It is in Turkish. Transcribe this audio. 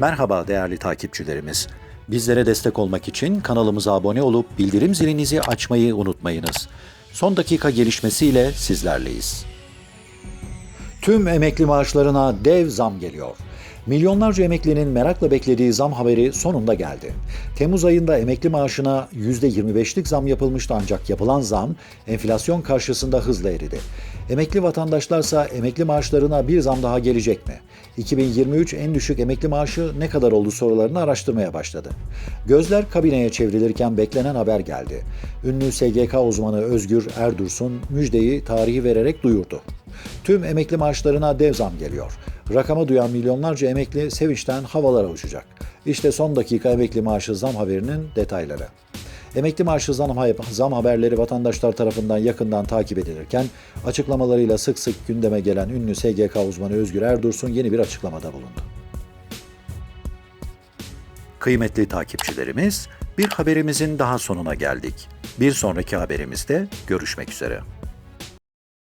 Merhaba değerli takipçilerimiz. Bizlere destek olmak için kanalımıza abone olup bildirim zilinizi açmayı unutmayınız. Son dakika gelişmesiyle sizlerleyiz. Tüm emekli maaşlarına dev zam geliyor. Milyonlarca emeklinin merakla beklediği zam haberi sonunda geldi. Temmuz ayında emekli maaşına %25'lik zam yapılmıştı ancak yapılan zam enflasyon karşısında hızla eridi. Emekli vatandaşlarsa emekli maaşlarına bir zam daha gelecek mi? 2023 en düşük emekli maaşı ne kadar oldu sorularını araştırmaya başladı. Gözler kabineye çevrilirken beklenen haber geldi. Ünlü SGK uzmanı Özgür Erdursun müjdeyi tarihi vererek duyurdu. Tüm emekli maaşlarına dev zam geliyor. Rakama duyan milyonlarca emekli sevinçten havalara uçacak. İşte son dakika emekli maaşı zam haberinin detayları. Emekli maaşı zam, haberleri vatandaşlar tarafından yakından takip edilirken açıklamalarıyla sık sık gündeme gelen ünlü SGK uzmanı Özgür Erdursun yeni bir açıklamada bulundu. Kıymetli takipçilerimiz, bir haberimizin daha sonuna geldik. Bir sonraki haberimizde görüşmek üzere.